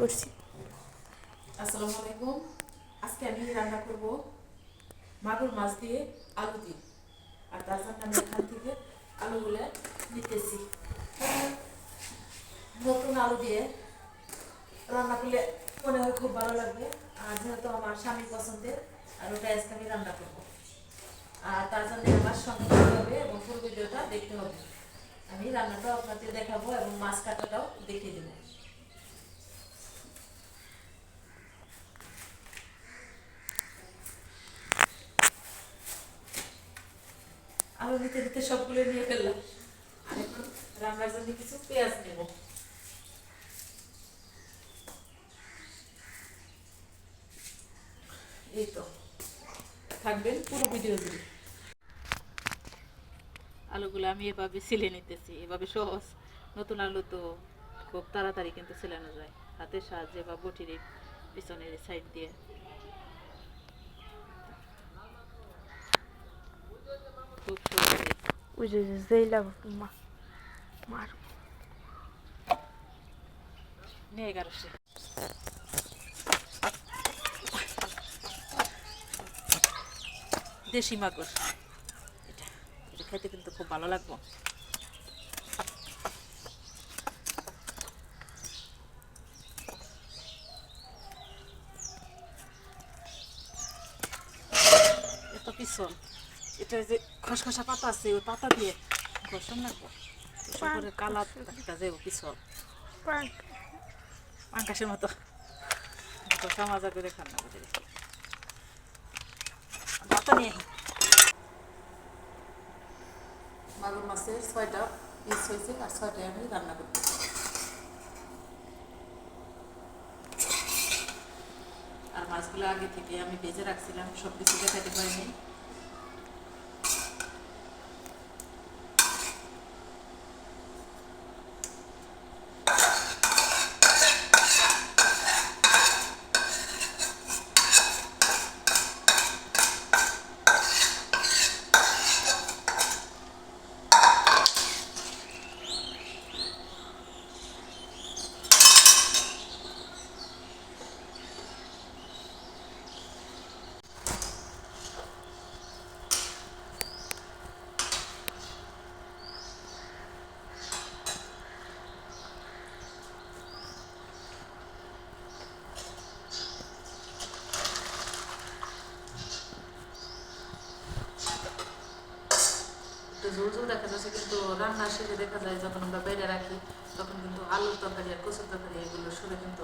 করছি। আসসালামু আলাইকুম। আজকে আমি রান্না করব মাগুর মাছ দিয়ে আলু দিয়ে। আর তার জন্য আমি এখান থেকে আলুগুলো নিতেছি। নতুন আলু দিয়ে রান্না করলে মনে হয় খুব ভালো লাগবে। আর যেহেতু আমার স্বামীর পছন্দের, আর ওটা আজকে আমি রান্না করব। আর তার জন্য আমার সঙ্গে হবে এবং ফুল ভিডিওটা দেখতে হবে। আমি রান্নাটাও আপনাদের দেখাবো এবং মাছ কাটাটাও দেখিয়ে দেবো। আলু নিতে নিতে সবগুলো নিয়ে ফেললাম। আর এখন রান্নার জন্য কিছু পেঁয়াজ নেব। এই তো। থাকবেন পুরো ভিডিও জুড়ে। আলুগুলো আমি এভাবে ছিলে নিতেছি, এভাবে সহজ। নতুন আলু তো খুব তাড়াতাড়ি কিন্তু ছিলানো যায়। হাতের সাহায্যে বা বটির পিছনের সাইড দিয়ে খুব সহজে ওই যে যে মা মার নিয়ে এগারোশো দেশি মাগুর এটা এটা খেতে কিন্তু খুব ভালো লাগবে এত পিছল এটা যে খসখসা পাতা আছে, ওই পাতা দিয়ে ঘষণ লাগবো কালার একটা যাব পিছল। আকাশের মতো। মজা করে খান্না করে ভাতটা নিয়ে মাগুর ছয়টা পিস হয়েছে, আর ছয়টাই আমি রান্না করতে আর মাছগুলো আগে থেকে আমি ভেজে রাখছিলাম সব কিছু দেখাতে পারিনি। একটু ঝোল দেখা যাচ্ছে কিন্তু রান্না শেষে দেখা যায় যখন আমরা বাইরে রাখি, তখন কিন্তু আলুর তরকারি আর কচুর তরকারি, এগুলো শুনে কিন্তু